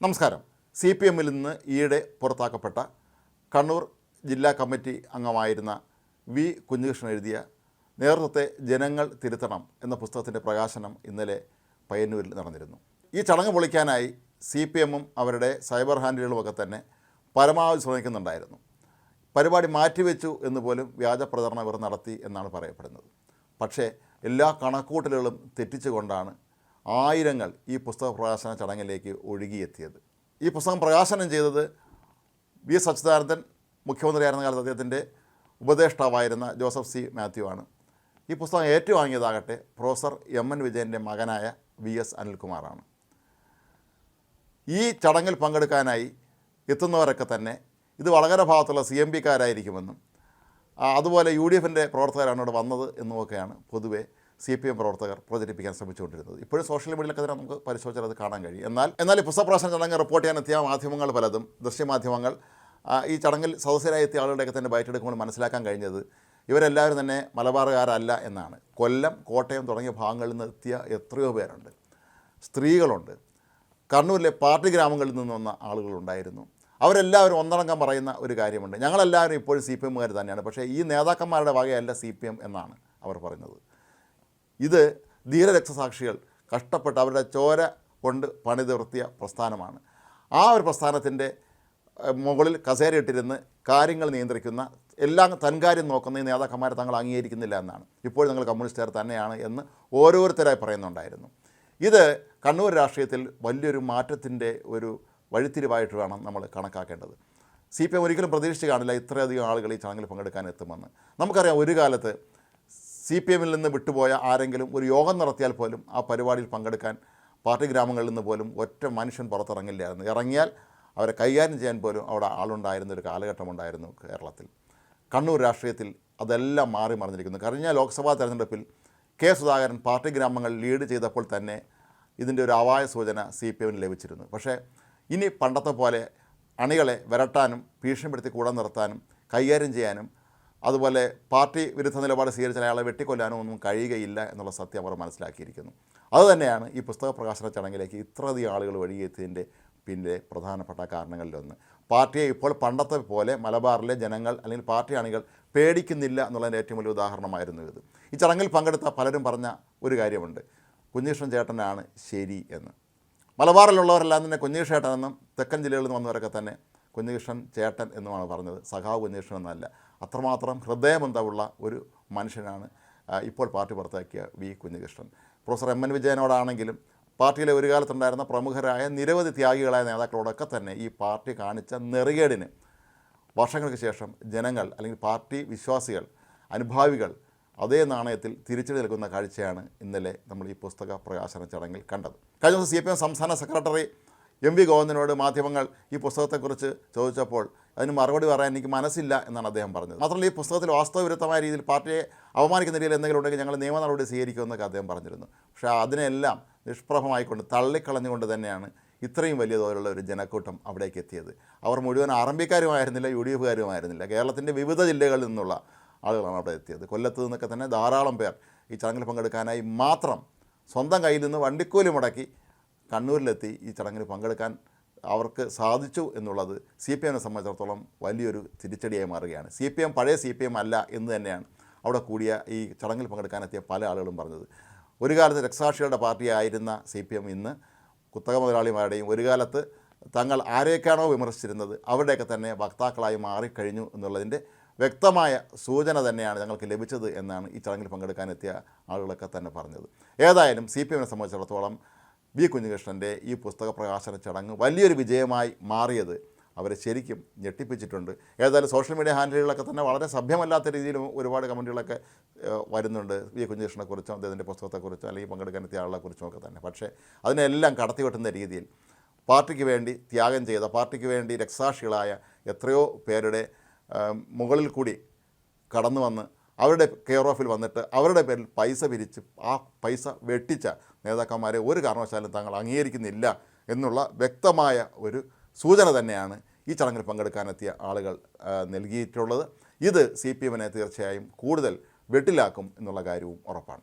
നമസ്കാരം. C P എമ്മിൽ നിന്ന് ഈയിടെ പുറത്താക്കപ്പെട്ട കണ്ണൂർ ജില്ലാ കമ്മിറ്റി അംഗമായിരുന്ന വി കുഞ്ഞുകൃഷ്ണൻ എഴുതിയ നേതൃത്വത്തെ ജനങ്ങൾ തിരുത്തണം എന്ന പുസ്തകത്തിന്റെ പ്രകാശനം ഇന്നലെ പയ്യന്നൂരിൽ നടന്നിരുന്നു. ഈ ചടങ്ങ് പൊളിക്കാനായി സി പി എമ്മും അവരുടെ സൈബർ ഹാൻഡിലുകളുമൊക്കെ തന്നെ പരമാവധി ശ്രമിക്കുന്നുണ്ടായിരുന്നു. പരിപാടി മാറ്റിവെച്ചു എന്ന് പോലും വ്യാജ പ്രചരണം ഇവർ നടത്തി എന്നാണ് പറയപ്പെടുന്നത്. പക്ഷേ എല്ലാ കണക്കൂട്ടലുകളും തെറ്റിച്ചുകൊണ്ടാണ് ആയിരങ്ങൾ ഈ പുസ്തക പ്രകാശന ചടങ്ങിലേക്ക് ഒഴുകിയെത്തിയത്. ഈ പുസ്തകം പ്രകാശനം ചെയ്തത് വി എസ് അച്യുതാനന്ദൻ മുഖ്യമന്ത്രിയായിരുന്ന കാലത്ത് അദ്ദേഹത്തിന്റെ ഉപദേഷ്ടാവായിരുന്ന ജോസഫ് സി മാത്യു ആണ്. ഈ പുസ്തകം ഏറ്റുവാങ്ങിയതാകട്ടെ പ്രൊഫസർ എം എൻ വിജയന്റെ മകനായ വി എസ് അനിൽകുമാറാണ് ഈ ചടങ്ങിൽ പങ്കെടുക്കാനായി എത്തുന്നവരൊക്കെ തന്നെ ഇത് വളകര ഭാഗത്തുള്ള സി എം പിക്കാരായിരിക്കുമെന്നും അതുപോലെ യു ഡി എഫിന്റെ പ്രവർത്തകരാണ് ഇവിടെ വന്നത് എന്നുമൊക്കെയാണ് പൊതുവെ സി പി എം പ്രവർത്തകർ പ്രചരിപ്പിക്കാൻ ശ്രമിച്ചുകൊണ്ടിരുന്നത്. ഇപ്പോഴും സോഷ്യൽ മീഡിയയിലൊക്കെ തന്നെ നമുക്ക് പരിശോധിച്ചാൽ അത് കാണാൻ കഴിയും. എന്നാൽ എന്നാൽ ഈ പുസ്തകപ്രകാശന ചടങ്ങ് റിപ്പോർട്ട് ചെയ്യാൻ എത്തിയ മാധ്യമങ്ങൾ പലതും ദൃശ്യമാധ്യമങ്ങൾ ഈ ചടങ്ങിൽ സദസ്യരായി എത്തിയ ആളുകളുടെയൊക്കെ തന്നെ ബൈറ്റെടുക്കുമ്പോൾ മനസ്സിലാക്കാൻ കഴിഞ്ഞത് ഇവരെല്ലാവരും തന്നെ മലബാറുകാരല്ല എന്നാണ്. കൊല്ലം കോട്ടയം തുടങ്ങിയ ഭാഗങ്ങളിൽ നിന്ന് എത്തിയ എത്രയോ പേരുണ്ട്. സ്ത്രീകളുണ്ട്. കണ്ണൂരിലെ പാർട്ടി ഗ്രാമങ്ങളിൽ നിന്ന് വന്ന ആളുകളുണ്ടായിരുന്നു. അവരെല്ലാവരും ഒന്നടങ്കം പറയുന്ന ഒരു കാര്യമുണ്ട്. ഞങ്ങളെല്ലാവരും ഇപ്പോഴും സി പി എമ്മുകാർ തന്നെയാണ്. പക്ഷേ ഈ നേതാക്കന്മാരുടെ വകയല്ല സി പി എം എന്നാണ് അവർ പറയുന്നത്. ഇത് ധീരരക്തസാക്ഷികൾ കഷ്ടപ്പെട്ട് അവരുടെ ചോര കൊണ്ട് പണിതുയർത്തിയ പ്രസ്ഥാനമാണ്. ആ ഒരു പ്രസ്ഥാനത്തിന്റെ മുകളിൽ കസേരയിട്ടിരുന്ന് കാര്യങ്ങൾ നിയന്ത്രിക്കുന്ന എല്ലാം തൻകാര്യം നോക്കുന്ന ഈ നേതാക്കന്മാരെ തങ്ങൾ അംഗീകരിക്കുന്നില്ല എന്നാണ്. ഇപ്പോൾ നിങ്ങൾ കമ്മ്യൂണിസ്റ്റുകാർ തന്നെയാണ് എന്ന് ഓരോരുത്തരായി പറയുന്നുണ്ടായിരുന്നു. ഇത് കണ്ണൂർ രാഷ്ട്രീയത്തിൽ വലിയൊരു മാറ്റത്തിന്റെ ഒരു വഴിത്തിരിവായിട്ട് വേണം നമ്മൾ കണക്കാക്കേണ്ടത്. സി പി എം ഒരിക്കലും പ്രതീക്ഷിച്ച് കാണില്ല ഇത്രയധികം ആളുകൾ ഈ ചടങ്ങിൽ പങ്കെടുക്കാൻ എത്തുമെന്ന്. നമുക്കറിയാം ഒരു കാലത്ത് സി പി എമ്മിൽ നിന്ന് വിട്ടുപോയ ആരെങ്കിലും ഒരു യോഗം നടത്തിയാൽ പോലും ആ പരിപാടിയിൽ പങ്കെടുക്കാൻ പാർട്ടി ഗ്രാമങ്ങളിൽ നിന്ന് പോലും ഒറ്റ മനുഷ്യൻ പുറത്തിറങ്ങില്ലായിരുന്നു. ഇറങ്ങിയാൽ അവരെ കൈകാര്യം ചെയ്യാൻ പോലും അവിടെ ആളുണ്ടായിരുന്ന ഒരു കാലഘട്ടമുണ്ടായിരുന്നു കേരളത്തിൽ. കണ്ണൂർ രാഷ്ട്രീയത്തിൽ അതെല്ലാം മാറി മറിഞ്ഞിരിക്കുന്നു. കഴിഞ്ഞ ലോക്സഭാ തെരഞ്ഞെടുപ്പിൽ കെ സുധാകരൻ പാർട്ടി ഗ്രാമങ്ങൾ ലീഡ് ചെയ്തപ്പോൾ തന്നെ ഇതിന്റെ ഒരു അവായ സൂചന സി പി എമ്മിന് ലഭിച്ചിരുന്നു. പക്ഷേ ഇനി പണ്ടത്തെ പോലെ അണികളെ വരട്ടാനും ഭീഷണിപ്പെടുത്തി കൂടെ നിർത്താനും കൈകാര്യം ചെയ്യാനും അതുപോലെ പാർട്ടി വിരുദ്ധ നിലപാട് സ്വീകരിച്ച അയാളെ വെട്ടിക്കൊല്ലാനോ ഒന്നും കഴിയുകയില്ല എന്നുള്ള സത്യം അവർ മനസ്സിലാക്കിയിരിക്കുന്നു. അതുതന്നെയാണ് ഈ പുസ്തക പ്രകാശന ചടങ്ങിലേക്ക് ഇത്രയധികം ആളുകൾ വഴിയെത്തിയതിന്റെ പിന്നിലെ പ്രധാനപ്പെട്ട കാരണങ്ങളിലൊന്ന്. പാർട്ടിയെ ഇപ്പോൾ പണ്ടത്തെ പോലെ മലബാറിലെ ജനങ്ങൾ അല്ലെങ്കിൽ പാർട്ടി അണികൾ പേടിക്കുന്നില്ല എന്നുള്ളതിന്റെ ഏറ്റവും വലിയ ഉദാഹരണമായിരുന്നു ഇത്. ഈ ചടങ്ങിൽ പങ്കെടുത്ത പലരും പറഞ്ഞ ഒരു കാര്യമുണ്ട്. കുഞ്ഞീഷ്ണൻ ചേട്ടനാണ് ശരി എന്ന്. മലബാറിലുള്ളവരെല്ലാം തന്നെ കുഞ്ഞീഷ് ചേട്ടനെന്നും തെക്കൻ ജില്ലകളിൽ നിന്ന് വന്നവരൊക്കെ തന്നെ കുഞ്ഞികൃഷ്ണൻ ചേട്ടൻ എന്നുമാണ് പറഞ്ഞത്. സഖാവ് കുഞ്ഞികൃഷ്ണൻ എന്നല്ല. അത്രമാത്രം ഹൃദയബന്ധമുള്ള ഒരു മനുഷ്യനാണ് ഇപ്പോൾ പാർട്ടി പുറത്താക്കിയ V Kunhikrishnan. Professor M N വിജയനോടാണെങ്കിലും പാർട്ടിയിലെ ഒരു കാലത്തുണ്ടായിരുന്ന പ്രമുഖരായ നിരവധി ത്യാഗികളായ നേതാക്കളോടൊക്കെ തന്നെ ഈ പാർട്ടി കാണിച്ച നെറുകേടിന് വർഷങ്ങൾക്ക് ശേഷം ജനങ്ങൾ അല്ലെങ്കിൽ പാർട്ടി വിശ്വാസികൾ അനുഭാവികൾ അതേ നാണയത്തിൽ തിരിച്ചു നിൽക്കുന്ന കാഴ്ചയാണ് ഇന്നലെ നമ്മൾ ഈ പുസ്തക പ്രകാശന ചടങ്ങിൽ കണ്ടത്. കഴിഞ്ഞ ദിവസം സി പി എം സംസ്ഥാന സെക്രട്ടറി എം വി ഗോവിന്ദനോട് മാധ്യമങ്ങൾ ഈ പുസ്തകത്തെക്കുറിച്ച് ചോദിച്ചപ്പോൾ അതിന് മറുപടി പറയാൻ എനിക്ക് മനസ്സില്ല എന്നാണ് അദ്ദേഹം പറഞ്ഞത്. മാത്രമല്ല ഈ പുസ്തകത്തിൽ വാസ്തവവിരുദ്ധമായ രീതിയിൽ പാർട്ടിയെ അവമാനിക്കുന്ന രീതിയിൽ എന്തെങ്കിലും ഉണ്ടെങ്കിൽ ഞങ്ങൾ നിയമ നടപടി സ്വീകരിക്കുമെന്നൊക്കെ അദ്ദേഹം പറഞ്ഞിരുന്നു. പക്ഷേ അതിനെല്ലാം നിഷ്പ്രഭമായിക്കൊണ്ട് തള്ളിക്കളഞ്ഞുകൊണ്ട് തന്നെയാണ് ഇത്രയും വലിയ തോതിലുള്ള ഒരു ജനക്കൂട്ടം അവിടേക്ക് എത്തിയത്. അവർ മുഴുവൻ ആരംഭിക്കാരുമായിരുന്നില്ല യു ഡി എഫുകാരുമായിരുന്നില്ല. കേരളത്തിന്റെ വിവിധ ജില്ലകളിൽ നിന്നുള്ള ആളുകളാണ് അവിടെ എത്തിയത്. കൊല്ലത്ത് നിന്നൊക്കെ തന്നെ ധാരാളം പേർ ഈ ചടങ്ങിൽ പങ്കെടുക്കാനായി മാത്രം സ്വന്തം കയ്യിൽ നിന്ന് വണ്ടിക്കൂലി മുടക്കി കണ്ണൂരിലെത്തി ഈ ചടങ്ങിൽ പങ്കെടുക്കാൻ അവർക്ക് സാധിച്ചു എന്നുള്ളത് സി പി എമ്മിനെ സംബന്ധിച്ചിടത്തോളം വലിയൊരു തിരിച്ചടിയായി മാറുകയാണ്. സി പി എം പഴയ സി പി എം അല്ല എന്ന് തന്നെയാണ് അവിടെ കൂടിയ ഈ ചടങ്ങിൽ പങ്കെടുക്കാനെത്തിയ പല ആളുകളും പറഞ്ഞത്. ഒരു കാലത്ത് രക്തസാക്ഷികളുടെ പാർട്ടിയായിരുന്ന സി പി എം ഇന്ന് കുത്തക മുതലാളിമാരുടെയും ഒരു കാലത്ത് തങ്ങൾ ആരെയൊക്കെയാണോ വിമർശിച്ചിരുന്നത് അവരുടെയൊക്കെ തന്നെ വക്താക്കളായി മാറിക്കഴിഞ്ഞു എന്നുള്ളതിന്റെ വ്യക്തമായ സൂചന തന്നെയാണ് ഞങ്ങൾക്ക് ലഭിച്ചത് എന്നാണ് ഈ ചടങ്ങിൽ പങ്കെടുക്കാനെത്തിയ ആളുകളൊക്കെ തന്നെ പറഞ്ഞത്. ഏതായാലും സി പി എമ്മിനെ സംബന്ധിച്ചിടത്തോളം വി കുഞ്ഞികൃഷ്ണന്റെ ഈ പുസ്തക പ്രകാശന ചടങ്ങ് വലിയൊരു വിജയമായി മാറിയത് അവരെ ശരിക്കും ഞെട്ടിപ്പിച്ചിട്ടുണ്ട്. ഏതായാലും സോഷ്യൽ മീഡിയ ഹാൻഡിലുകളൊക്കെ തന്നെ വളരെ സഭ്യമല്ലാത്ത രീതിയിലും ഒരുപാട് കമന്റുകളൊക്കെ വരുന്നുണ്ട് വി കുഞ്ഞികൃഷ്ണനെക്കുറിച്ചും അദ്ദേഹത്തിന്റെ പുസ്തകത്തെക്കുറിച്ചും അല്ലെങ്കിൽ പങ്കെടുക്കാൻ എത്തിയ ആളെക്കുറിച്ചും ഒക്കെ തന്നെ. പക്ഷേ അതിനെല്ലാം കടത്തിവെട്ടുന്ന രീതിയിൽ പാർട്ടിക്ക് വേണ്ടി ത്യാഗം ചെയ്ത പാർട്ടിക്ക് വേണ്ടി രക്സാക്ഷികളായ എത്രയോ പേരുടെ മുകളിൽ കൂടി കടന്നു വന്ന് അവരുടെ കെയർ ഓഫിൽ വന്നിട്ട് അവരുടെ പേരിൽ പൈസ പിരിച്ച് ആ പൈസ വെട്ടിച്ച നേതാക്കന്മാരെ ഒരു കാരണവശാലും താങ്കൾ അംഗീകരിക്കുന്നില്ല എന്നുള്ള വ്യക്തമായ ഒരു സൂചന തന്നെയാണ് ഈ ചടങ്ങിൽ പങ്കെടുക്കാനെത്തിയ ആളുകൾ നൽകിയിട്ടുള്ളത്. ഇത് സി പി എമ്മിനെ തീർച്ചയായും കൂടുതൽ വെട്ടിലാക്കും എന്നുള്ള കാര്യവും ഉറപ്പാണ്.